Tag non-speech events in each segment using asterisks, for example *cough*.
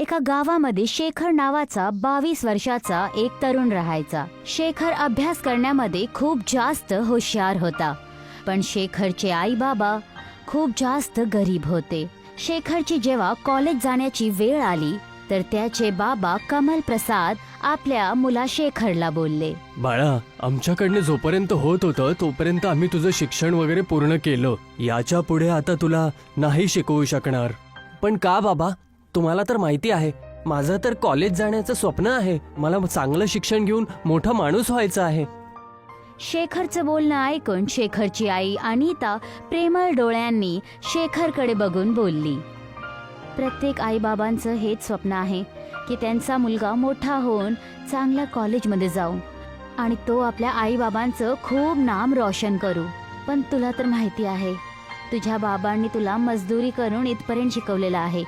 एका गावामध्ये शेखर नावाचा बावीस वर्षाचा एक तरुण राहायचा. शेखर अभ्यास करण्यामध्ये खूप जास्त हुशार होता. पण शेखरचे आई बाबा खूप जास्त गरीब होते. शेखरची जेव्हा कॉलेज जाण्याची वेळ आली तर त्याचे बाबा कमल प्रसाद आपल्या मुला शेखरला बोलले बाळा आमच्याकडनं जोपर्यंत होत होतं तोपर्यंत आम्ही तुझं शिक्षण वगैरे पूर्ण केलं. याच्यापुढे आता तुला नाही शिकवू शकणार. पण का बाबा? तुम्हाला तर माहिती आहे माझं तर कॉलेज जाण्याचं स्वप्न आहे. मला चांगलं शिक्षण घेऊन मोठा माणूस व्हायचं आहे. शेखरचं बोलणं ऐकून शेखरची आई अनिता प्रेमळ डोळ्यांनी शेखरकडे बघून बोलली. प्रत्येक आईबाबांचं हेच स्वप्न आहे की त्यांचा मुलगा मोठा होऊन चांगल्या कॉलेजमध्ये जाऊ आणि तो आपल्या आईबाबांचं खूप नाम रोशन करू. पण तुला तर माहिती आहे तुझ्या बाबांनी तुला मजदुरी करून इथपर्यंत शिकवलेलं आहे.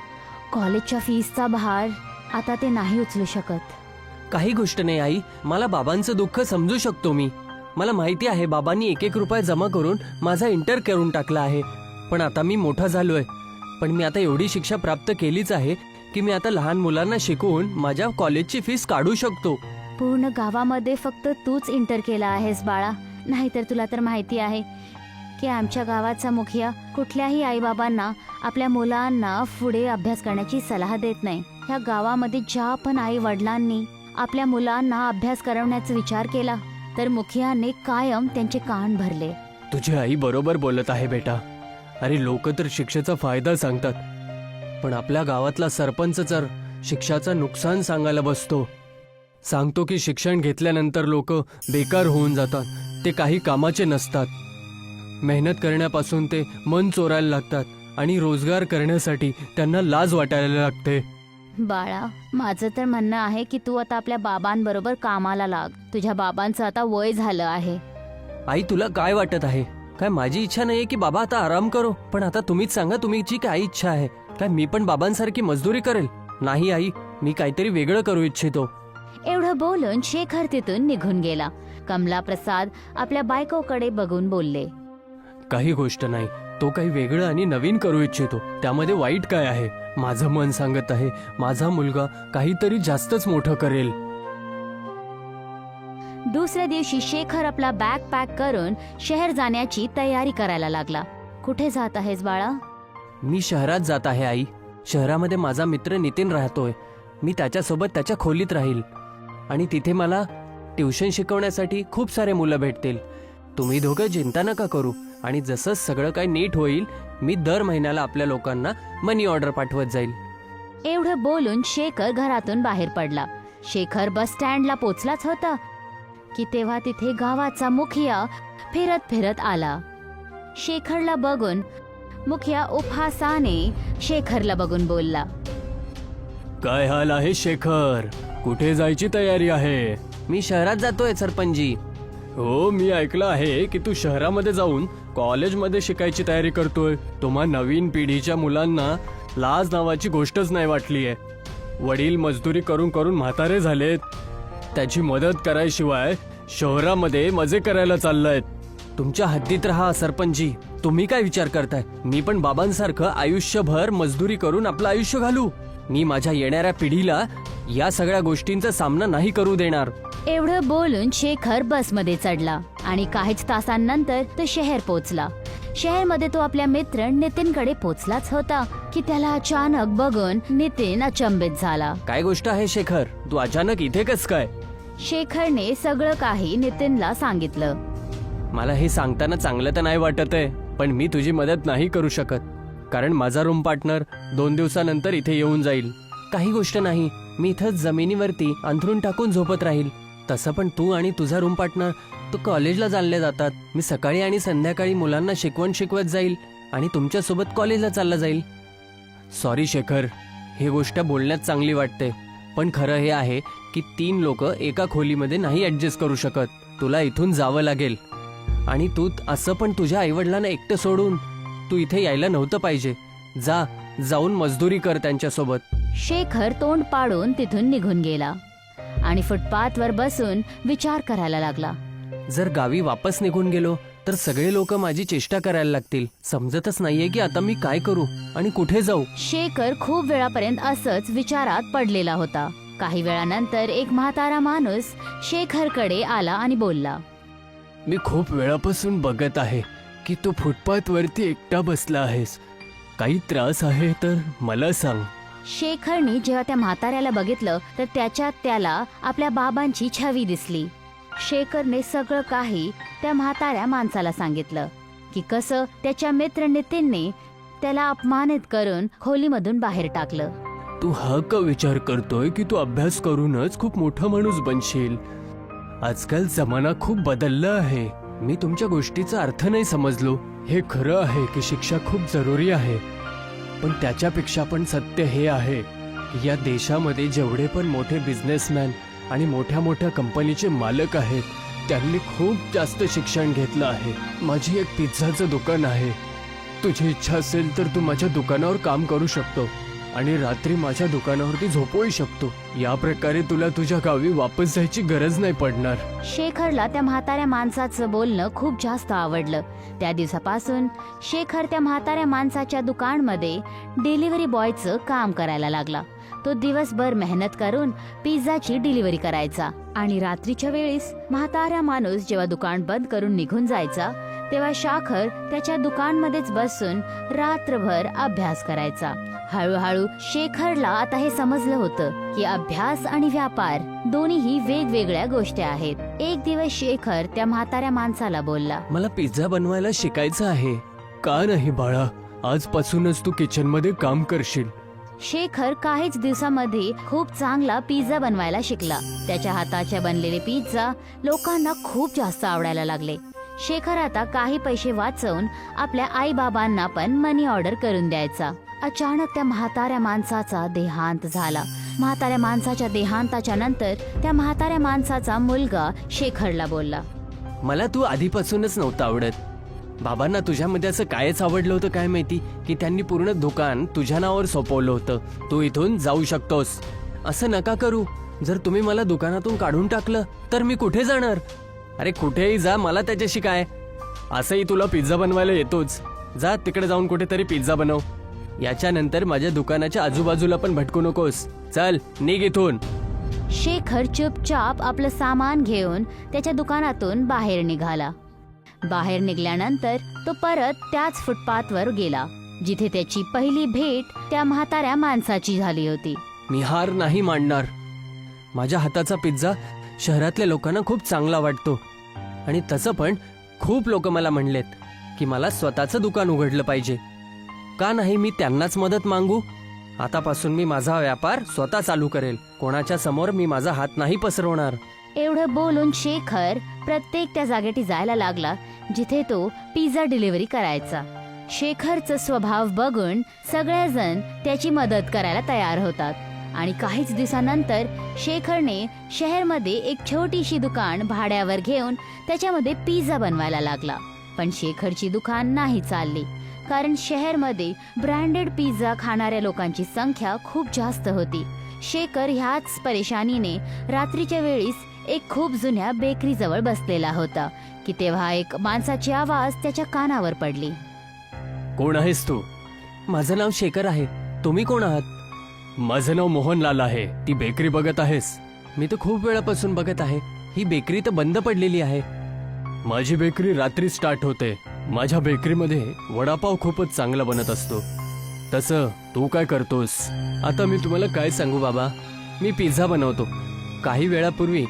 कॉलेजच्या फीसचा भार आता ते नाही उचलू शकत. काही गोष्ट नाही आई. मला बाबांचं दुःख समजू शकतो मी. मला माहिती आहे बाबांनी एक एक रुपये जमा करून माझा इंटर करून टाकला आहे. पण आता मी मोठा झालोय. पण मी आता एवढी शिक्षा प्राप्त केलीच आहे की मी आता लहान मुलांना शिकवून माझ्या कॉलेजची फीस काढू शकतो. पूर्ण गावामध्ये फक्त तूच इंटर केला आहेस बाळा. नाहीतर तुला तर माहिती आहे की आमच्या गावाचा मुखिया कुठल्याही आईबाबांना आपल्या मुलांना पुढे अभ्यास करण्याची सलाह देत नाही. ह्या गावामध्ये ज्या पण आई वडिलांनी आपल्या मुलांना अभ्यास करवण्याचा विचार केला तर मुखियाने कायम त्यांचे कान भरले. तुझी आई बरोबर बोलत आहे बेटा. अरे लोक तर शिक्षेचा फायदा सांगतात. पण आपल्या गावातला सरपंच तर शिक्षाचं नुकसान सांगायला बसतो सांगतो की शिक्षण घेतल्यानंतर लोक बेकार होऊन जातात ते काही कामाचे नसतात. मेहनत करण्यापासून ते मन चोरायला लागतात आणि रोजगार करण्यासाठी त्यांना लाज वाटायला लागते. बाळा माझं तर म्हणणं आहे की तू आता आपल्या बाबांबरोबर कामाला लाग. तुझ्या बाबांचं आता वय झालं आहे. आई तुला काय वाटत आहे? काय माझी इच्छा नाहीये की बाबा आता आराम करो? पण आता तुम्हीच सांगा तुमची काय इच्छा आहे? काय मी पण बाबांसारखी मजदुरी करेल? नाही आई मी काहीतरी वेगळं करू इच्छितो. एवढं बोलून शेखर तिथून निघून गेला. कमला प्रसाद आपल्या बायकोकडे बघून बोलले. काही गोष्ट नाही. तो काही वेगळं आणि नवीन करू इच्छितो. त्यामध्ये वाईट काय आहे? माझं मन सांगत आहे माझा मुलगा काहीतरी जास्तच मोठं करेल. दुसऱ्या दिवशी शेखर आपला बॅग पॅक करून शहर जाण्याची तयारी करायला लागला. कुठे जात आहेस बाळा? मी शहरात जात आहे आई. शहरामध्ये माझा मित्र नितीन राहतोय. मी त्याच्यासोबत त्याच्या खोलीत राहील. आणि तिथे मला ट्युशन शिकवण्यासाठी खूप सारे मुलं भेटतील. तुम्ही दोघं चिंता नका करू. आणि जसं सगळं काही नीट होईल मी दर महिन्याला आपल्या लोकांना मनी ऑर्डर पाठवत जाईल. एवढं बोलून शेखर घरातून बाहेर पडला. शेखर बस स्टँडला पोचलाच होता की तेव्हा तिथे गावाचा मुखिया फिरत फिरत आला. शेखरला बघून मुखिया उपहासाने शेखरला बघून बोलला काय हाल आहे शेखर? कुठे जायची तयारी आहे? मी शहरात जातोय सरपंची हो मी ऐकलं आहे की तू शहरामध्ये जाऊन कॉलेजमध्ये शिकायची तयारी करतोय तुम्हा नवीन पिढीच्या मुलांना लाज नावाची गोष्टच नाही वाटली आहे वडील मजदुरी करून करून म्हातारे झालेत. त्याची मदत करायशिवाय शहरामध्ये मजे करायला चाललायत. तुमच्या हद्दीत राहा सरपंची. तुम्ही काय विचार करताय? मी पण बाबांसारखं आयुष्यभर मजदुरी करून आपलं आयुष्य घालू. मी माझ्या येणाऱ्या पिढीला या सगळ्या गोष्टींचा सामना नाही करू देणार. एवढं बोलून शेखर बसमध्ये चढला आणि काहीच तासांनंतर तो शहर पोचला. शहरमध्ये तो आपल्या मित्र नितीनकडे पोचलाच होता की त्याला अचानक बघून नितीन अचंबित झाला. काय गोष्ट आहे शेखर? तू अचानक इथे कस काय? शेखरने सगळं काही नितीनला सांगितलं. मला हे सांगताना चांगलं तर नाही वाटत आहे पण मी तुझी मदत नाही करू शकत. कारण माझा रूम पार्टनर दोन दिवसानंतर इथे येऊन जाईल. काही गोष्ट नाही मी इथंच जमिनीवरती अंथरून टाकून झोपत राहील. तसं पण तू आणि तुझा रूम पार्टनर तू कॉलेजला चालले जातात. मी सकाळी आणि संध्याकाळी मुलांना शिकवण शिकवत जाईल आणि तुमच्यासोबत कॉलेजला चालला जाईल. सॉरी शेखर. हे गोष्ट बोलण्यात चांगली वाटते. पण खरं हे आहे की तीन लोक एका खोलीमध्ये नाही ऍडजस्ट करू शकत. तुला इथून जावं लागेल. आणि तू असं पण तुझ्या आईवडिलांना एकटं सोडून तू इथे यायला नव्हतं पाहिजे. जा जाऊन मजदुरी कर त्यांच्यासोबत. शेखर तोंड पाडून तिथून निघून गेला. आणि फुटपाथवर बसून विचार करायला लागला. जर गावी वापस निघून गेलो तर सगळे लोक माझी चेष्टा करायला लागतील. समजतच नाहीये की आता मी काय करू आणि कुठे जाऊ. शेखर खूप वेळापर्यंत असंच विचारात पडलेला होता. काही वेळानंतर एक म्हातारा माणूस शेखरकडे आला आणि बोलला. मी खूप वेळापासून बघत आहे की तू फुटपाथ वरती एकटा बसला आहेस. काही त्रास आहे तर मला सांग. शेखरने जेव्हा त्या म्हाताऱ्याला बघितलं तर त्याच्यात त्याला आपल्या बाबांची छवी दिसली. शेखरने सगळं काही त्या म्हाताऱ्या माणसाला सांगितलं की कसं त्याच्या मित्र नितीनने त्याला अपमानित करून खोलीमधून बाहेर टाकलं. तू हा का विचार करतोय की तू अभ्यास करूनच खूप मोठा माणूस बनशील? आजकाल जमाना खूप बदलला आहे. मी तुमच्या गोष्टीचा अर्थ नाही समजलो. हे खरं आहे की शिक्षा खूप जरुरी आहे. पण त्याच्यापेक्षा पण सत्य हे आहे की या देशामध्ये जेवढे पण मोठे बिझनेसमॅन आणि मोठ्या मोठ्या कंपनीचे मालक आहेत त्यांनी खूप जास्त शिक्षण घेतलं आहे. माझी एक पिझ्झाचं दुकान आहे. तुझी इच्छा असेल तर तू माझ्या दुकानावर काम करू शकतो. आणि रात्री माझ्या दुकानावरती झोपवू शकतो. या प्रकारे तुला तुझ्या गावी वापस जायची गरज नाही पडणार. शेखरला त्या म्हाताऱ्या माणसाचं बोलणं खूप जास्त आवडलं. त्या दिवसापासून शेखर त्या म्हाताऱ्या माणसाच्या दुकानमध्ये डिलिव्हरी बॉयचं काम करायला लागला. तो दिवसभर मेहनत करून पिझ्झाची डिलिव्हरी करायचा. आणि रात्रीच्या वेळेस म्हाताऱ्या माणूस जेव्हा दुकान बंद करून निघून जायचा तेव्हा शाखर त्याच्या दुकानमध्येच बसून रात्रभर अभ्यास करायचा. हळूहळू शेखरला आता हे समजलं होतं की अभ्यास आणि व्यापार दोन्हीही वेगवेगळ्या गोष्टी आहेत. एक दिवस शेखर त्या म्हाताऱ्या माणसाला बोलला मला पिझ्झा बनवायला शिकायचं आहे. का नाही बाळा? आजपासूनच तू किचनमध्ये काम करशील. शेखर काहीच दिवसामध्ये खूप चांगला पिझ्झा बनवायला शिकला. त्याच्या हाताचे बनलेले पिझ्झा लोकांना खूप जास्त आवडायला लागले. शेखर आता काही पैसे वाचवून आपल्या आई बाबांना पण मनी ऑर्डर करून द्यायचा. अचानक त्या म्हाताऱ्या माणसाचा देहांत झाला. म्हाताऱ्या माणसाच्या देहांताच्या नंतर त्या म्हाताऱ्या माणसाचा मुलगा शेखरला बोलला. मला तू आधीपासूनच नव्हतं आवडत. बाबांना तुझ्यामध्ये असं कायच आवडलं होतं काय माहिती? की त्यांनी पूर्ण दुकान तुझ्या नावावर सोपवलं होतं. तू इथून जाऊ शकतोस. असं नका करू. जर तुम्ही मला दुकानातून काढून टाकलं तर मी कुठे जाणार? अरे कुठेही जा मला त्याच्याशी काय? असंही तुला पिझ्झा बनवायला येतोच. जा तिकडे जाऊन कुठेतरी पिझ्झा बनव. याच्यानंतर माझ्या दुकानाच्या आजूबाजूला पण भटकू नकोस. चल निघ इथून. शेखर चुपचाप आपलं सामान घेऊन त्याच्या दुकानातून बाहेर निघाला. बाहेर निघाल्यानंतर तो परत त्याच फुटपाथवर गेला जिथे त्याची पहिली भेट त्या म्हाताऱ्या माणसाची झाली होती. मी हार नाही मांडणार माझ्या हाताचा पिझ्झा शहरातल्या लोकांना खूप चांगला वाटतो. आणि तसं पण खूप लोक मला म्हणलेत की मला स्वतःचं दुकान उघडलं पाहिजे. का नाही मी त्यांनाच मदत मागू? आतापासून मी माझा व्यापार स्वतः चालू करेल. कोणाच्या समोर मी माझा हात नाही पसरवणार. एवढं बोलून शेखर प्रत्येक त्या जागेटी जायला लागला जिथे तो पिझ्झा डिलिव्हरी करायचा. शेखरचा स्वभाव बघून सगळेजण त्याची मदत करायला तयार होतात. आणि काहीच दिवसानंतर शेखरने शहरमध्ये एक छोटीशी दुकान भाड्यावर घेऊन त्याच्यामध्ये पिझ्झा बनवायला लागला. पण शेखरची दुकान नाही चालली कारण शहरमध्ये ब्रँडेड पिझ्झा खाणाऱ्या लोकांची संख्या खूप जास्त होती. शेखर ह्याच परेशानीने रात्रीच्या वेळीस एक खूप जुन्या बेकरी जवळ बसलेला होता की तेव्हा एक माणसाची आवाज त्याच्या कानावर पडली. कोण आहेस तू? माझं नाव शेखर आहे. तुम्ही कोण आहात? माझं नाव मोहनलाल आहे. ती बेकरी बघत आहेस. मी तर खूप वेळापासून बघत आहे. ही बेकरी तर बंद पडलेली आहे. माझी बेकरी रात्री स्टार्ट होते. माझ्या बेकरीमध्ये वडापाव खूपच चांगला बनत असतो. तसं तू काय करतोस? आता मी तुम्हाला काय सांगू बाबा? मी पिझ्झा बनवतो. काही वेळापूर्वी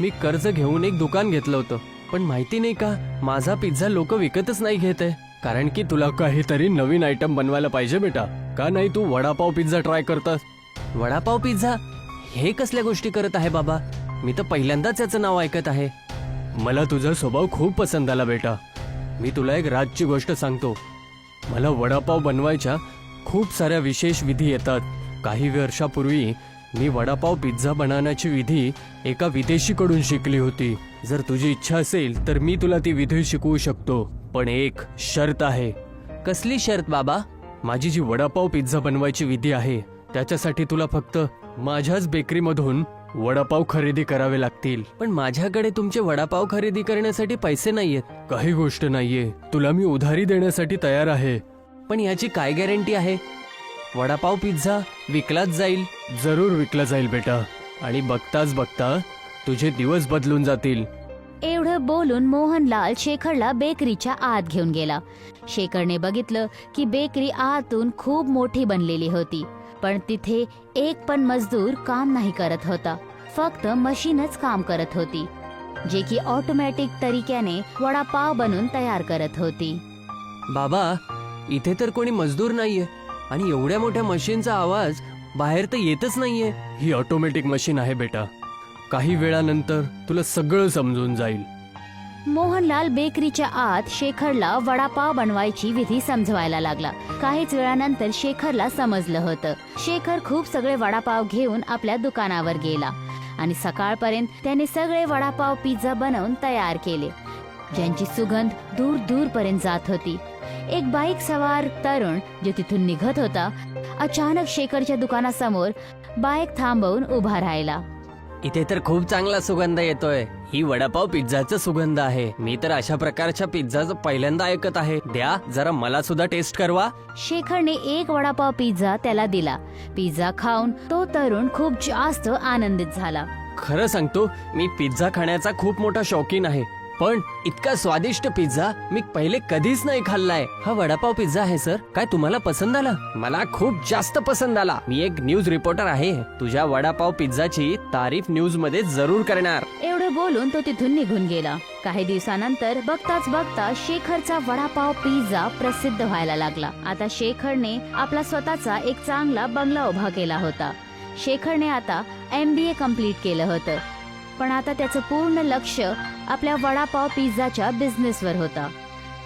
मी कर्ज घेऊन एक दुकान घेतलं होतं. पण माहिती नाही का? माझा पिझ्झा लोक विकतच नाही घेत आहे. कारण की तुला काहीतरी नवीन आयटम बनवायला पाहिजे बेटा. का नाही तू वडापाव पिझ्झा ट्राय करतास? वडापाव पिझ्झा हे कसल्या गोष्टी करत आहे बाबा? मी तर पहिल्यांदाच याचं नाव ऐकत आहे. मला तुझा स्वभाव खूप पसंत आला बेटा. मी तुला एक राजची गोष्ट सांगतो. मला वडापाव बनवायच्या खूप साऱ्या विशेष विधी येतात. काही वर्षापूर्वी मी वडापाव पिझ्झा बनवण्याची विधी एका विदेशीकडून शिकली होती. जर तुझी इच्छा असेल तर मी तुला ती विधी शिकवू शकतो. पण एक शर्त आहे. कसली शर्त बाबा? माझी जी वडापाव पिझ्झा बनवायची विधी आहे त्याच्यासाठी तुला फक्त माझ्याच बेकरीमधून वडापाव खरेदी करावे लागतील. पण माझ्याकडे तुमचे वडापाव खरेदी करण्यासाठी पैसे नाहीयेत. काही गोष्ट नाहीये. तुला मी उधारी देण्यासाठी तयार आहे. पण याची काय गॅरंटी आहे? वडापाव पिझ्झा विकलाच जाईल. जरूर विकला जाईल बेटा. आणि बघताच बघता तुझे दिवस बदलून जातील. एवढं बोलून मोहनलाल शेखरला बेकरीच्या आत घेऊन गेला. शेखरने बघितलं की बेकरी आतून खूप मोठी बनलेली होती पण तिथे एक पण मजदूर काम नाही करत होता फक्त मशीनच काम करत होती जे की ऑटोमॅटिक तरीक्याने वडापाव बनवून तयार करत होती. बाबा इथे तर कोणी मजदूर नाहीये आणि एवढ्या मोठ्या मशीनचा आवाज बाहेर तर येतच नाहीये. ही ऑटोमॅटिक मशीन आहे बेटा. काही वेळानंतर तुला सगळं समजून जाईल. मोहनलाल बेकरीच्या आत शेखरला वडापाव बनवायची विधी समजवायला लागला. काहीच वेळानंतर शेखरला समजलं होतं. शेखर खूप सगळे वडापाव घेऊन आपल्या दुकानावर गेला आणि सकाळपर्यंत त्याने सगळे वडापाव पिझ्झा बनवून तयार केले. ज्यांची सुगंध दूर दूर पर्यंत जात होती. एक बाईक सवार तरुण जो तिथून निघत होता अचानक शेखरच्या दुकानासमोर बाईक थांबवून उभा राहिला. इथे तर खूप चांगला सुगंध येतोय. ही वडापाव पिझ्झाचा सुगंध आहे. मी तर अशा प्रकारच्या पिझ्झाचं पहिल्यांदा ऐकत आहे. द्या जरा मला सुद्धा टेस्ट करवा. शेखरने एक वडापाव पिझ्झा त्याला दिला. पिझ्झा खाऊन तो तरुण खूप जास्त आनंदित झाला. खरं सांगतो मी पिझ्झा खाण्याचा खूप मोठा शौकीन आहे. पण इतका स्वादिष्ट पिझ्झा मी पहिले कधीच नाही खाल्लाय. हा वडापाव पिझ्झा आहे सर. काय तुम्हाला पसंत आला? मला खूप जास्त पसंत आला. मी एक न्यूज रिपोर्टर आहे. तुझ्या वडापाव पिझ्झाची तारीफ न्यूजमध्ये जरूर करणार. एवढं बोलून तो तिथून निघून गेला. काही दिवसानंतर बघताच बघता शेखरचा वडापाव पिझ्झा प्रसिद्ध व्हायला लागला. आता शेखरने आपला स्वतःचा एक चांगला बंगला उभा केला होता. शेखरने आता एम बी ए कंप्लीट केलं होतं. पण आता त्याचं पूर्ण लक्ष आपल्या वडापाव पिझ्झाच्या बिझनेसवर होता.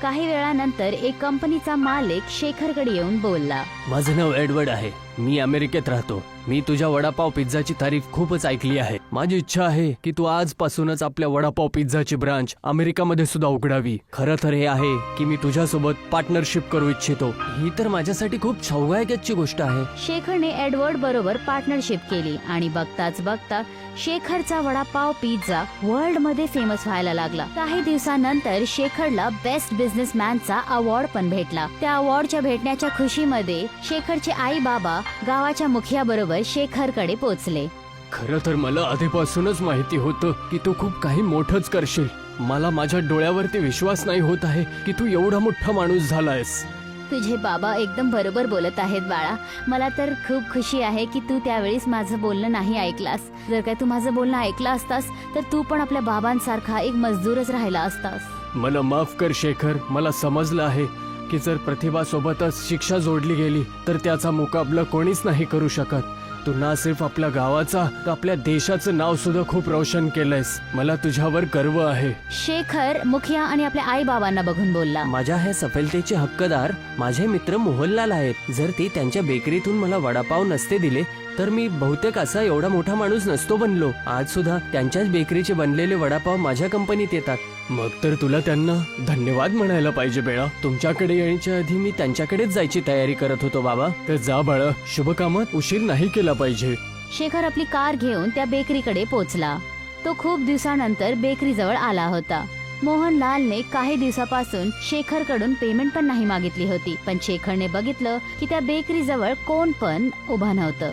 काही वेळानंतर एक कंपनीचा मालिक शेखरकडे येऊन बोलला. माझं नाव एडवर्ड आहे. मी अमेरिकेत राहतो. मी तुझ्या वडापाव पिझ्झाची तारीफ खूपच ऐकली आहे. माझी इच्छा आहे की तू आजपासूनच आपल्या वडापाव पिझ्झाची ब्रांच अमेरिकामध्ये सुद्धा उघडावी. खरं तर हे आहे की मी तुझ्यासोबत पार्टनरशिप करू इच्छितो. ही तर माझ्यासाठी खूप छवगायकाची गोष्ट आहे. शेखरने एडवर्ड बरोबर पार्टनरशिप केली आणि बघताच बघता शेखरचा वडापाव पिझ्झा वर्ल्डमध्ये फेमस व्हायला लागला. काही दिवसानंतर शेखरला बेस्ट बिझनेसमॅनचा अवॉर्ड पण भेटला. त्या अवॉर्डच्या भेटण्याच्या खुशीमध्ये शेखरचे आई बाबा गावाच्या मुखिया बरोबर शेखरकडे पोचले. खरं तर मला आधीपासूनच माहिती होतं की तू खूप काही मोठंच करशील. मला माझ्या डोळ्यावरती विश्वास नाही होत आहे की तू एवढा मोठा माणूस झालायस. तुझे बाबा एकदम बरोबर बोलत आहेत बाळा. मला तर खूप खुशी आहे की तू त्यावेळेस माझं बोलणं नाही ऐकलास. जर काय तू माझं बोलणं ऐकलं असतास तर तू पण आपल्या बाबांसारखा एक मजदूरच राहिला असतास. मला माफ कर शेखर. मला समजलं आहे की जर प्रतिभा सोबतच शिक्षा जोडली गेली तर त्याचा मुकाबला कोणीच नाही करू शकत. तू ना सिर्फ आपल्या गावाचा तर आपल्या देशाचं नाव सुद्धा खूप रोशन केलंयस. मला तुझ्यावर गर्व आहे. शेखर मुखिया आणि आपल्या आई बाबांना बघून बोलला. माझ्या ह्या सफलतेचे हक्कदार माझे मित्र मोहनलाल आहेत. जर ते त्यांच्या बेकरीतून मला वडापाव नसते दिले तर मी बहुतेक असा एवढा मोठा माणूस नसतो बनलो. आज सुद्धा त्यांच्याच बेकरीचे बनलेले वडापाव माझ्या कंपनीत येतात. मग तर तुला त्यांना धन्यवाद म्हणायला पाहिजे बेळा. तुमच्याकडे येण्याच्या आधी मी त्यांच्याकडेच जायची तयारी करत होतो बाबा. तर जा बाळा शुभकामात उशीर नाही केला पाहिजे. शेखर आपली कार घेऊन त्या बेकरीकडे पोचला. तो खूप दिवसानंतर बेकरी जवळ आला होता. मोहनलालने काही दिवसापासून शेखरकडून पेमेंट पण नाही मागितली होती. पण शेखरने बघितलं की त्या बेकरी जवळ कोण पण उभा नव्हतं.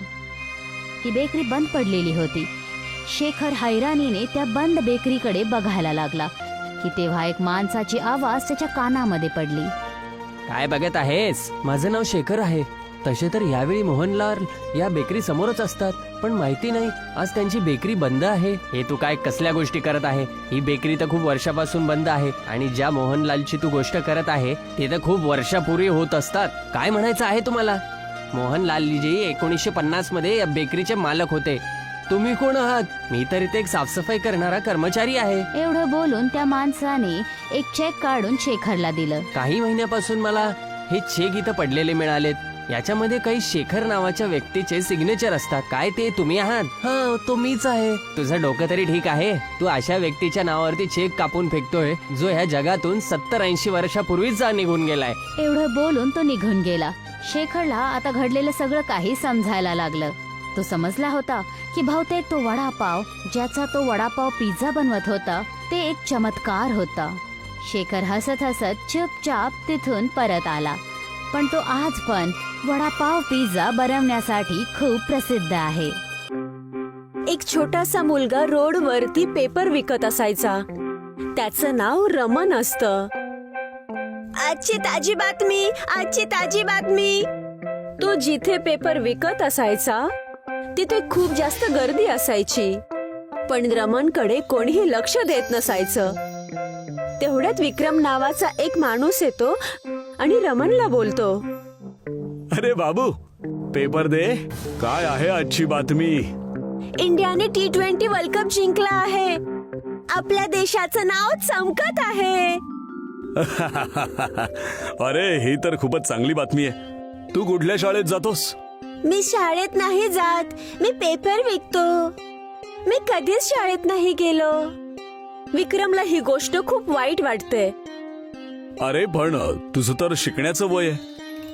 ती बेकरी बंद पडलेली होती. शेखर हैराणीने त्या बंद बेकरीकडे बघायला लागला की तेव्हा एक माणसाची आवाज त्याच्या कानामध्ये पडली. काय बघत आहेस? माझं नाव शेखर आहे. तसे तर यावेळी मोहनलाल या बेकरी समोरच असतात पण माहिती नाही आज त्यांची बेकरी बंद आहे. हे तू काय कसल्या गोष्टी करत आहे? ही बेकरी तर खूप वर्षापासून बंद आहे आणि ज्या मोहनलालची तू गोष्ट करत आहे ते तर खूप वर्षापूर्वी होत असतात. काय म्हणायचं आहे तुम्हाला? मोहनलालजी एकोणीसशे पन्नासमध्ये या बेकरीचे मालक होते. तुम्ही कोण आहात? मी तर इथे एक साफसफाई करणारा कर्मचारी आहे. एवढं बोलून त्या माणसाने एक चेक काढून शेखरला दिलं. काही महिन्यापासून मला हे चेक इथं पडलेले मिळालेत. याच्यामध्ये काही शेखर नावाच्या व्यक्तीचे सिग्नेचर असतात. काय ते? तुम्ही आहात? हा तो मीच आहे. तुझं डोकं तरी ठीक आहे? तू अशा व्यक्तीच्या नावावरती चेक कापून फेकतोय जो ह्या जगातून सत्तर ऐंशी वर्षापूर्वीच निघून गेलाय. एवढं बोलून तो निघून गेला. शेखरला आता घडलेलं सगळं काही समजायला लागलं. तो समजला होता की बहुतेक तो वडापाव ज्याचा तो वडापाव पिझ्झा बनवत होता ते एक चमत्कार होता. शेखर हसत हसत चुपचाप तिथून परत आला. पण तो आज पण वडापाव पिझ्झा बनवण्यासाठी खूप प्रसिद्ध आहे. एक छोटासा मुलगा रोडवरती पेपर विकत असायचा. त्याचं नाव रमन असतं. आजची ताजी बातमी आजची ताजी बातमी. तो जिथे पेपर विकत असायचा तिथे खूप जास्त गर्दी असायची. पण रमनकडे कोणीही लक्ष देत नसायचं. तेवढ्यात विक्रम नावाचा एक माणूस येतो आणि रमनला बोलतो. अरे बाबू पेपर दे. काय आहे आजची बातमी? इंडियाने टी ट्वेंटी वर्ल्ड कप जिंकला आहे. आपल्या देशाचं नाव चमकत आहे. *laughs* अरे ही तर खूपच चांगली बातमी आहे. तू कुठल्या शाळेत जातोस? मी शाळेत नाही जात. मी पेपर विकतो. मी कधीच शाळेत नाही गेलो. विक्रमला ही गोष्ट खूप वाईट वाटते. अरे पण तुझं तर शिकण्याचं वय आहे.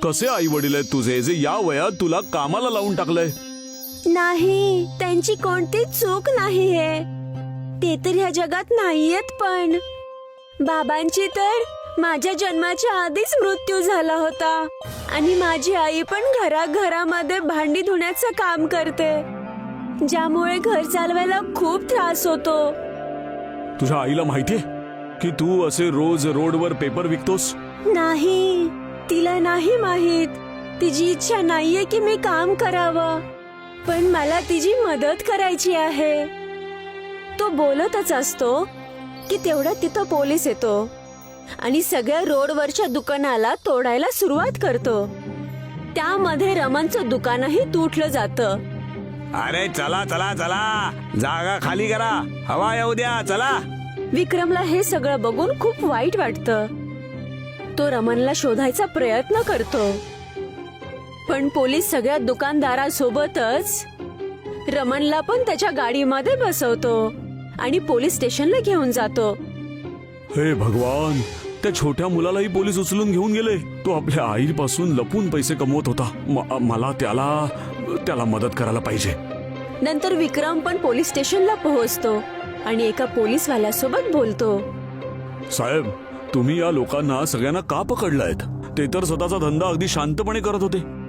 कसे आई वडील आहेत तुझे जे या वयात तुला कामाला लावून टाकलंय? नाही त्यांची कोणती चूक नाहीये. ते तर ह्या जगात नाहीयेत पण. बाबांची तर माझ्या जन्माच्या आधीच मृत्यू झाला होता. आणि माझी आई पण घराघरामध्ये भांडी धुण्याचं काम करते ज्यामुळे घर चालवायला खूप त्रास होतो. तुझ्या आईला माहितीये की तू असे रोज रोडवर पेपर विकतोस? नाही तिला नाही माहीत. तिची इच्छा नाहीये की मी काम करावं. पण मला तिची मदत करायची आहे. तो बोलतच असतो की तेवढ्यात तिथं पोलीस येतो. आणि सगळ्या रोडवरच्या दुकानाला तोडायला सुरुवात करतो. त्यामध्ये रमनचं दुकानही तुटलं जातं. अरे चला चला चला. जागा खाली करा. हवा येऊ द्या चला. विक्रमला हे सगळं बघून खूप वाईट वाटतं. तो रमनला शोधायचा प्रयत्न करतो. पण पोलीस सगळ्या दुकानदारासोबतच रमनला पण त्याच्या गाडीमध्ये बसवतो. आणि पोलीस स्टेशनला घेऊन जातो. हे भगवान त्या छोट्या मुलालाही पोलीस उचलून घेऊन गेले. तो आपल्या आईपासून लपून पैसे कमवत होता. म- मला त्याला त्याला मदत करायला पाहिजे. नंतर विक्रम पण पोलीस स्टेशनला पोहोचतो आणि एका पोलीसवाल्यासोबत बोलतो. साहेब तुम्ही या लोकांना सगळ्यांना का पकडलायत? ते तर स्वतःचा धंदा अगदी शांतपणे करत होते.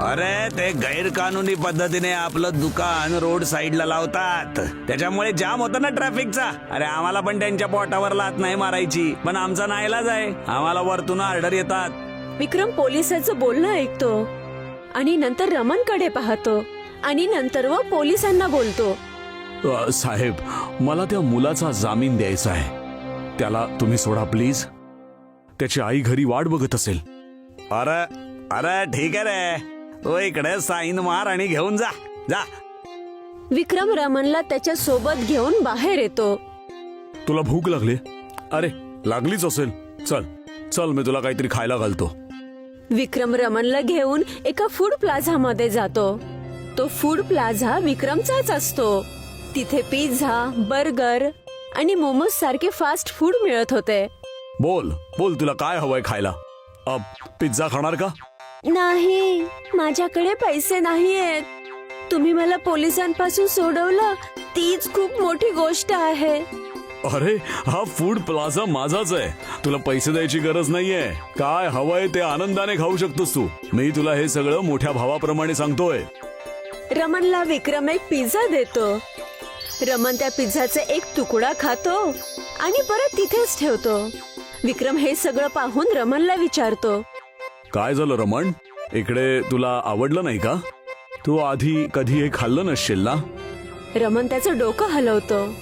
अरे ते गैरकानूनी पद्धतीने आपलं दुकान रोड साईडला लावतात. त्याच्यामुळे जाम होतं ना ट्रॅफिकचा. अरे आम्हाला पण त्यांच्या पोटावर लात नाही मारायची. पण आमचा नाईलाज आहे. आम्हाला वरतून ऑर्डर येतात. विक्रम पोलिसाचं बोलणं ऐकतो. आणि नंतर रमनकडे पाहतो. आणि नंतर व पोलिसांना बोलतो. अ, साहेब मला त्या मुलाचा जामीन द्यायचा आहे. त्याला तुम्ही सोडा प्लीज. त्याची आई घरी वाट बघत असेल. अरे अरे ठीक आहे रे. तो इकडे साईन मार आणि घेऊन जा. जा. विक्रम रमनला त्याच्या सोबत घेऊन बाहेर येतो. तुला भूक लागली? अरे लागलीच असेल. चल चल मी तुला काहीतरी खायला घालतो. विक्रम रमनला घेऊन एका फूड प्लाझा मध्ये जातो. तो फूड प्लाझा विक्रमचाच असतो. तिथे पिझ्झा बर्गर आणि मोमोज सारखे फास्ट फूड मिळत होते. बोल बोल तुला काय हवंय खायला? अ, पिझ्झा खाणार का? नाही माझ्याकडे पैसे नाहीयेत. तुम्ही मला पोलिसांपासून सोडवलं तीच खूप मोठी गोष्ट आहे. अरे हा फूड प्लाझा माझाच आहे. तुला पैसे द्यायची गरज नाहीये. काय हवंय ते आनंदाने खाऊ शकतोस तू. मी तुला हे सगळं मोठ्या भावाप्रमाणे सांगतोय. रमनला विक्रम एक पिझ्झा देतो. रमन त्या पिझ्झाचा एक तुकडा खातो आणि परत तिथेच ठेवतो. विक्रम हे सगळं पाहून रमनला विचारतो. काय झालं रमण? इकडे तुला आवडलं नाही का? तू आधी कधी हे खाल्लं नसशील ना? रमन त्याचं डोकं हलवतं.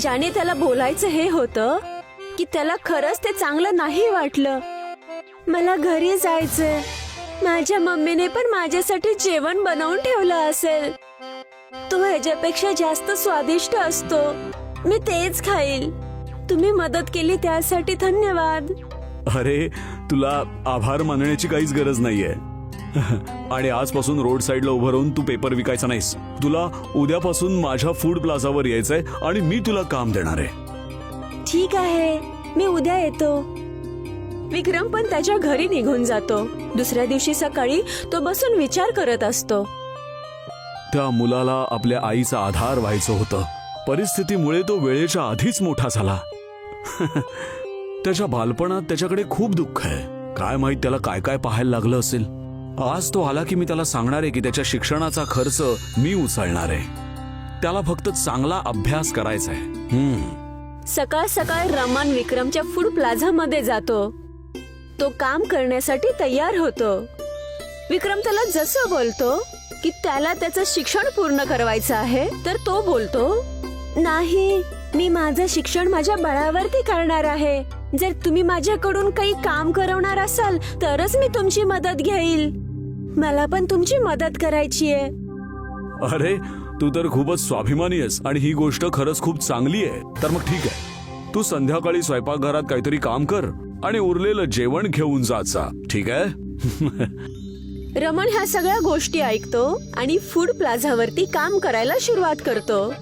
ज्याने त्याला बोलायचं हे होतं की त्याला खरंच ते चांगलं नाही वाटलं. मला घरी जायचंय. माझ्या मम्मीने पण माझ्यासाठी जेवण बनवून ठेवलं असेल. तो ह्याच्यापेक्षा जास्त स्वादिष्ट असतो. मी तेच खाईल. तुम्ही मदत केली त्यासाठी धन्यवाद. अरे तुला आभार मानण्याची काहीच गरज नाहीये. *laughs* आणि आजपासून रोड साईडला उभं राहून तू पेपर विकायचा नाहीस. तुला उद्यापासून माझ्या फूड प्लाझावर यायचंय आणि मी तुला काम देणार आहे. ठीक आहे. मी उद्या येतो. विक्रम पण त्याच्या घरी निघून जातो. दुसऱ्या दिवशी सकाळी तो बसून विचार करत असतो. त्या मुलाला आपल्या आईचा आधार व्हायचं होतं. परिस्थितीमुळे तो वेळेच्या आधीच मोठा झाला. *laughs* त्याच्या बालपणात त्याच्याकडे खूप दुःख आहे. काय माहीत त्याला काय काय पाहायला लागलं असेल. आज तो आला की मी त्याला सांगणार आहे की त्याच्या शिक्षणाचा खर्च मी उचलणार आहे. त्याला फक्त चांगला अभ्यास करायचा आहे. सकाळ सकाळ रमान विक्रमच्या फूड प्लाझा मध्ये जातो. तो काम करण्यासाठी तयार होतो. विक्रम त्याला जसं बोलतो की त्याला त्याचं शिक्षण पूर्ण करवायचं आहे तर तो बोलतो नाही मी माझं शिक्षण माझ्या बळावरती करणार आहे. जर तुम्ही माझ्याकडून काही काम करवणार असाल तरच मी तुमची मदत घेईल. मला पण तुमची मदत करायची आहे. अरे तू तर खूपच स्वाभिमानी आहेस आणि ही गोष्ट खरंच खूप चांगली आहे. तर मग ठीक आहे. तू संध्याकाळी स्वयंपाकघरात काहीतरी काम कर आणि उरलेलं जेवण घेऊन जाचा ठीक आहे? रमण ह्या सगळ्या गोष्टी ऐकतो आणि फूड प्लाझावरती काम करायला सुरुवात करतो.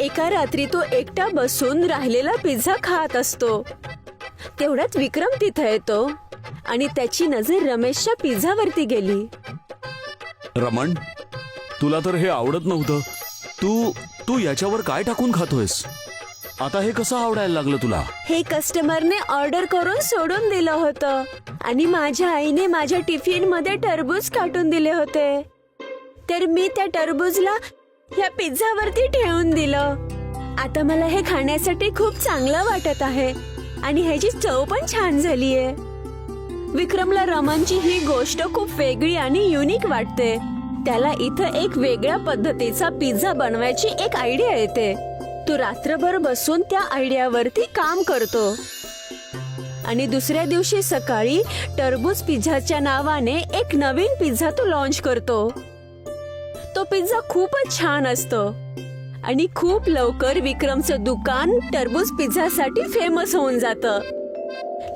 एका रात्री तो एकटा बसून राहिलेला पिझ्झा खात असतो. तेवढ्यात विक्रम तिथे येतो आणि त्याची नजर रमेशच्या पिझ्झावरती गेली. रमण तुला तर हे आवडत नव्हतं. तू तू याच्यावर काय टाकून खातोयस? आता हे कसं आवडायला लागलं तुला? हे कस्टमरने ऑर्डर करून सोडून दिलं होतं आणि माझ्या आईने माझ्या टिफिनमध्ये टरबूज काटून दिले होते. तर मी त्या टरबूजला या पिझ्झावरती ठेवून दिलं. आता मला हे खाण्यासाठी खूप चांगलं वाटत आहे. आणि ह्याची चव पण छान झालीये. विक्रमला रमनची ही गोष्ट खूप वेगळी आणि युनिक वाटते. त्याला इथं एक वेगळ्या पद्धतीचा पिझ्झा बनवायची एक आयडिया येते. तो रात्रभर बसून त्या आयडियावरती काम करतो. आणि दुसऱ्या दिवशी सकाळी टरबूज पिझ्झाच्या नावाने एक नवीन पिझ्झा तो लॉन्च करतो. तो पिझ्झा खूपच छान असतो. आणि खूप लवकर विक्रमचं दुकान टरबूज पिझ्झासाठी फेमस होऊन जातं.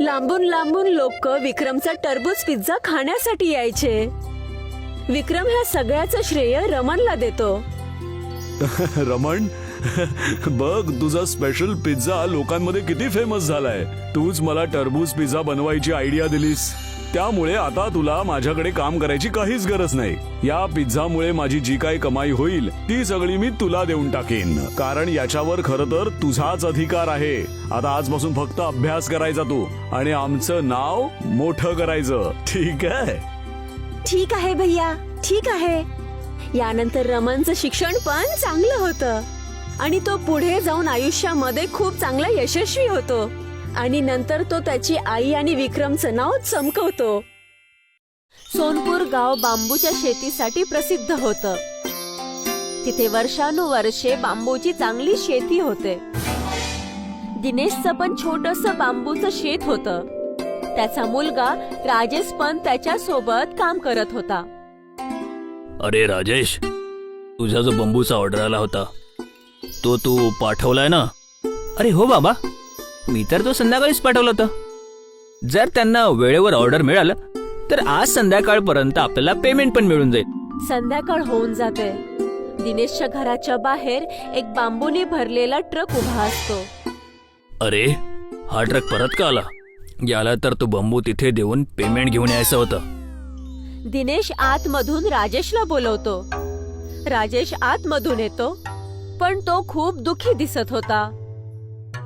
लांबून लांबून लोक विक्रमचा टरबूज पिझ्झा खाण्यासाठी यायचे. विक्रम ह्या सगळ्याचं श्रेय रमनला देतो. *laughs* रमण बघ तुझा स्पेशल पिझ्झा लोकांमध्ये किती फेमस झालाय. तूच मला टरबूज पिझ्झा बनवायची आयडिया दिलीस. त्यामुळे आता तुला माझ्याकडे काम करायची काहीच गरज नाही. या पिझ्झामुळे माझी जी काही कमाई होईल ती सगळी मी तुला देऊन टाकेन. कारण याच्यावर खरं तर तुझाच अधिकार आहे. आता आजपासून फक्त अभ्यास करायचा तू आणि आमचं नाव मोठं करायचं. ठीक आहे? ठीक आहे भैया ठीक आहे. यानंतर रमनचं शिक्षण पण चांगलं होतं. आणि तो पुढे जाऊन आयुष्यामध्ये खूप चांगला यशस्वी होतो. आणि नंतर तो त्याची आई आणि विक्रमचं नाव चमकवतो. सोनपूर गाव बांबूच्या शेतीसाठी प्रसिद्ध होतं. तिथे वर्षानुवर्षे बांबूची चांगली शेती होते. दिनेशचं पण छोटस बांबूचं शेत होतं. त्याचा मुलगा राजेश पण त्याच्या सोबत काम करत होता. अरे राजेश तुझा जो बंबूचा ऑर्डर आला होता तो तू पाठवलाय ना? अरे हो बाबा मी तर तो संध्याकाळीच पाठवला होता. जर त्यांना वेळेवर ऑर्डर मिळालं तर आज संध्याकाळपर्यंत आपल्याला पेमेंट पण मिळून जाईल. संध्याकाळ होऊन जाते. दिनेशच्या घराच्या बाहेर एक बांबूने भरलेला ट्रक उभा असतो. अरे हा ट्रक परत का आला? याला तर तो बंबू तिथे देऊन पेमेंट घेऊन यायचं होतं. दिनेश आतमधून राजेशला बोलवतो. राजेश आतमधून येतो पण तो खूप दुखी दिसत होता.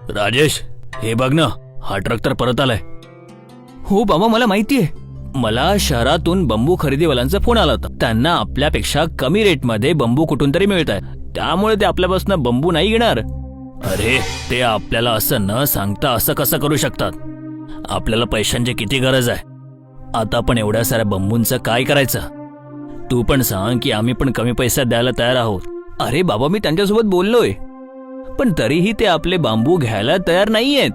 राजेश हे बघ ना हा ट्रक तर परत आलाय. हो बाबा मला माहितीये. मला शहरातून बंबू खरेदीवाल्यांचा फोन आला होता. त्यांना आपल्यापेक्षा कमी रेटमध्ये बंबू कुठून तरी मिळत आहे त्यामुळे ते आपल्यापासून बंबू नाही घेणार. अरे ते आपल्याला असं न सांगता असं कसं करू शकतात? आपल्याला पैशांची किती गरज आहे? आता पण एवढ्या साऱ्या बंबूंचं काय करायचं? तू पण सांग की आम्ही पण कमी पैशात द्यायला तयार आहोत. अरे बाबा मी त्यांच्यासोबत बोललोय. पण तरीही ते आपले बांबू घ्यायला तयार नाहीयेत.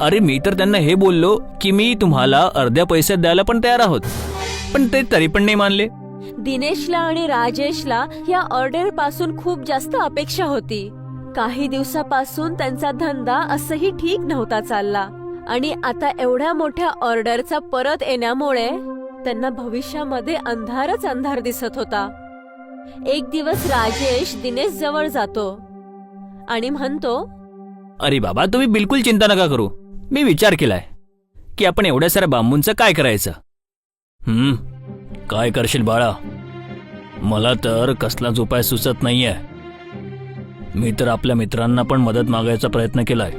अरे मी तर त्यांना हे बोललो की मी तुम्हाला अर्ध्या पैशात द्यायला पण तयार आहोत. पण ते तरी पण नाही मानले. दिनेशला आणि राजेशला या ऑर्डरपासून खूप जास्त अपेक्षा होती. काही दिवसापासून त्यांचा धंदा असंही ठीक नव्हता चालला. आणि आता एवढ्या मोठ्या ऑर्डरचा परत येण्यामुळे त्यांना भविष्यामध्ये अंधारच अंधार दिसत होता. एक दिवस राजेश दिनेश जवळ जातो. आणि म्हणतो अरे बाबा तुम्ही बिलकुल चिंता नका करू. मी विचार केलाय की आपण एवढ्या साऱ्या बांबूंचं काय करायचं? हम्म काय करशील बाळा? मला तर कसलाच उपाय सुचत नाहीये. मी तर आपल्या मित्रांना पण मदत मागायचा प्रयत्न केलाय.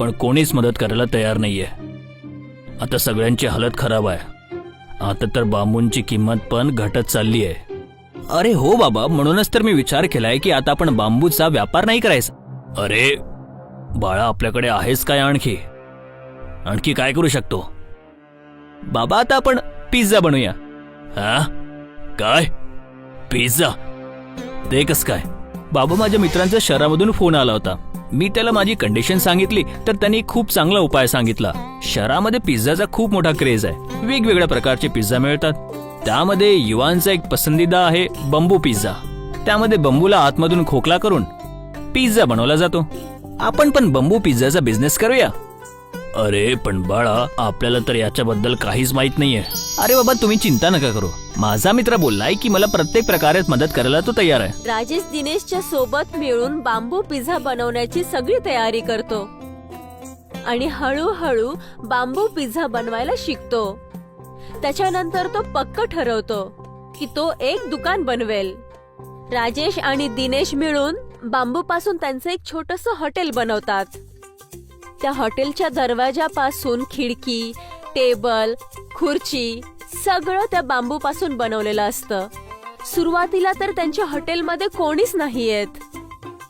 पण कोणीच मदत करायला तयार नाहीये. आता सगळ्यांची हालत खराब आहे. आता तर बांबूंची किंमत पण घटत चालली आहे अरे हो बाबा म्हणूनच तर मी विचार केलाय की आता आपण बांबूचा व्यापार नाही करायचा. अरे बाळा आपल्याकडे आहेच काय आणखी? आणखी काय करू शकतो? बाबा आता आपण पिझ्झा बनवूया. हा? काय? पिझ्झा? ते कस काय? बाबा माझ्या मित्रांचा शहरामधून फोन आला होता. मी त्याला माझी कंडिशन सांगितली तर त्यांनी खूप चांगला उपाय सांगितला. शहरामध्ये पिझ्झाचा खूप मोठा क्रेज आहे. वेगवेगळ्या प्रकारचे पिझ्झा मिळतात. त्यामध्ये युवांचा एक पसंदीदा आहे बंबू पिझ्झा. त्यामध्ये बंबूला आतमधून खोकला करून पिझ्झा बनवला जातो. आपण पण बंबू पिझ्झाचा बिझनेस करूया. अरे पण बाळा आपल्याला तर याच्याबद्दल काहीच माहीत नाहीये. अरे बाबा तुम्ही चिंता नका करू. माझा मित्र बोललाय की मला प्रत्येक प्रकारे मदत करायला तो तयार आहे. राजेश दिनेशच्या सोबत मिळून बांबू पिझ्झा बनवण्याची सगळी तयारी करतो. आणि हळूहळू बांबू पिझ्झा बनवायला शिकतो. त्याच्यानंतर तो पक्क ठरवतो की तो एक दुकान बनवेल. राजेश आणि दिनेश मिळून बांबूपासून त्यांचं एक छोटस हॉटेल बनवतात. त्या हॉटेलच्या दरवाजापासून खिडकी टेबल खुर्ची सगळं त्या बांबूपासून बनवलेलं असतं. सुरुवातीला तर त्यांच्या हॉटेलमध्ये कोणीच नाही येत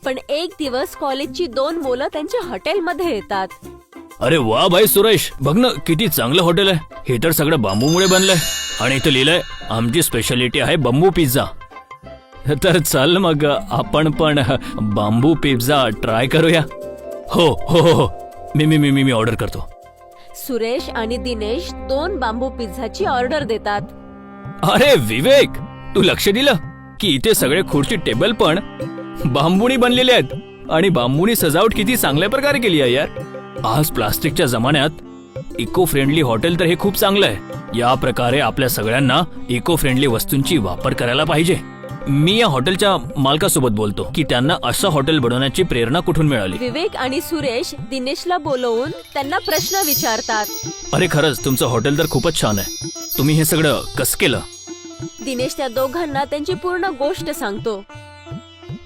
पण एक दिवस कॉलेजची दोन मुलं त्यांच्या हॉटेलमध्ये येतात. अरे वा भाई सुरेश बघ ना किती चांगलं हॉटेल आहे. हे तर सगळं बांबूमुळे बनलंय. आणि इथं लिहिलंय आमची स्पेशालिटी आहे बांबू पिझ्झा तर चल मग आपण पण बांबू पिझ्झा ट्राय करूया. हो हो हो हो. मी मी मी मी मी ऑर्डर करतो. सुरेश आणि दिनेश दोन बांबू पिझ्झाची ऑर्डर देतात. अरे विवेक तू लक्ष दिलं? की इथे सगळे खुर्ची टेबल पण बांबूनी बनलेले आहेत. आणि बांबूनी सजावट किती चांगल्या प्रकारे केली आहे यार. आज प्लास्टिकच्या जमान्यात इको फ्रेंडली हॉटेल तर हे खूप चांगलं आहे. या प्रकारे आपल्या सगळ्यांना इको फ्रेंडली वस्तूंची वापर करायला पाहिजे. मी या हॉटेलच्या मालकासोबत बोलतो की त्यांना असं हॉटेल बनवण्याची प्रेरणा कुठून मिळाली? विवेक आणि सुरेश दिनेशला बोलवून त्यांना प्रश्न विचारतात. अरे खरंच तुमचं हॉटेल तर खूपच छान आहे. तुम्ही हे सगळं कसं केलं? दिनेश त्या दोघांना त्यांची पूर्ण गोष्ट सांगतो.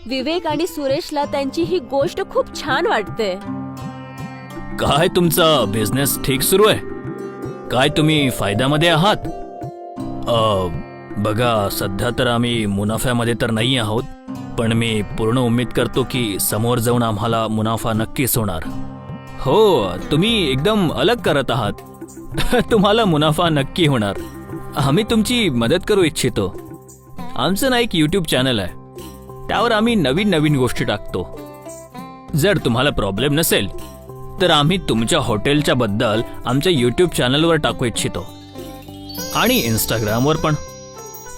विवेक आणि सुरेशला त्यांची ही गोष्ट खूप छान वाटते. काय तुमचा बिझनेस ठीक सुरू आहे? काय तुम्ही फायद्यामध्ये आहात? बघा सध्या तर आम्ही मुनाफ्यामध्ये तर नाही आहोत पण मी पूर्ण उम्मीद करतो की समोर जाऊन आम्हाला मुनाफा नक्कीच होणार. हो तुम्ही एकदम अलग करत आहात. *laughs* तुम्हाला मुनाफा नक्की होणार. आम्ही तुमची मदत करू इच्छितो. आमचं ना एक यूट्यूब चॅनल आहे. त्यावर आम्ही नवीन नवीन गोष्टी टाकतो. जर तुम्हाला प्रॉब्लेम नसेल तर आम्ही तुमच्या हॉटेलच्या बद्दल आमच्या युट्यूब चॅनलवर टाकू इच्छितो. आणि इंस्टाग्रामवर पण.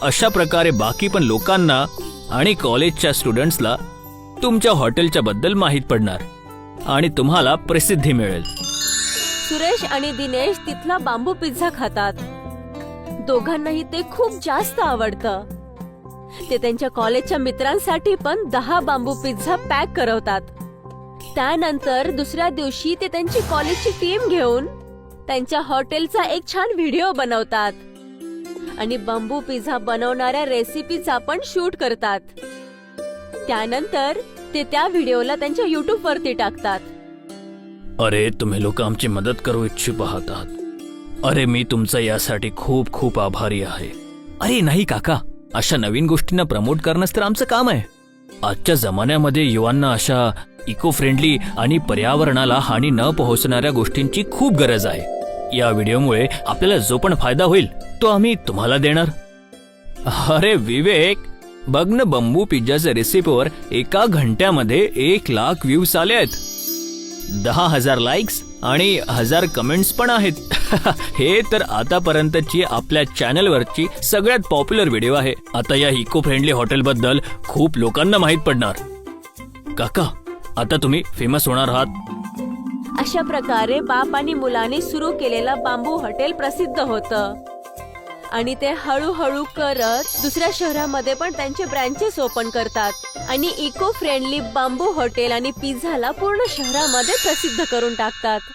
अशा प्रकारे बाकी पण लोकांना आणि कॉलेजच्या स्टुडंट्सला तुमच्या हॉटेलच्या बद्दल माहीत पडणार. आणि तुम्हाला प्रसिद्धी मिळेल. सुरेश आणि दिनेश तिथला बांबू पिझ्झा खातात. दोघांनाही ते खूप जास्त आवडतं. ते त्यांच्या कॉलेजच्या मित्रांसाठी पण दहा बांबू पिझ्झा पॅक करवतात. त्यानंतर दुसऱ्या दिवशी ते त्यांची कॉलेजची टीम घेऊन त्यांच्या हॉटेलचा एक छान व्हिडिओ बनवतात. आणि बांबू पिझ्झा बनवणाऱ्या रेसिपीचा पण शूट करतात. त्यानंतर ते त्या व्हिडिओला त्यांच्या युट्यूब वरती टाकतात. अरे तुम्ही लोक आमची मदत करू इच्छुक आहात. अरे मी तुमचा यासाठी खूप खूप आभारी आहे. अरे नाही काका. अशा नवीन गोष्टींना प्रमोट करणंच तर आमचं काम आहे. आजच्या जमान्यामध्ये युवांना अशा इको फ्रेंडली आणि पर्यावरणाला हानी न पोहोचणाऱ्या गोष्टींची खूप गरज आहे. या व्हिडिओमुळे आपल्याला जो पण फायदा होईल तो आम्ही तुम्हाला देणार. अरे विवेक बघ ना बंबू पिझ्झाच्या रेसिपीवर एका घंट्यामध्ये एक लाख व्ह्यूज आले आहेत. दहा हजार लाईक्स आणि हजार कमेंट्स पण आहेत. *laughs* हे तर आतापर्यंतची आपल्या चॅनलवरची सगळ्यात पॉप्युलर व्हिडिओ आहे. आता या इको फ्रेंडली हॉटेलबद्दल खूप लोकांना माहीत पडणार. काका आता तुम्ही फेमस होणार आहात. अशा प्रकारे बाप आणि मुलाने सुरू केलेलं बांबू हॉटेल प्रसिद्ध होतं. आणि ते हळूहळू करत दुसऱ्या शहरामध्ये पण त्यांचे ब्रँचेस ओपन करतात. आणि इको फ्रेंडली बांबू हॉटेल आणि पिझ्झाला पूर्ण शहरामध्ये प्रसिद्ध करून टाकतात.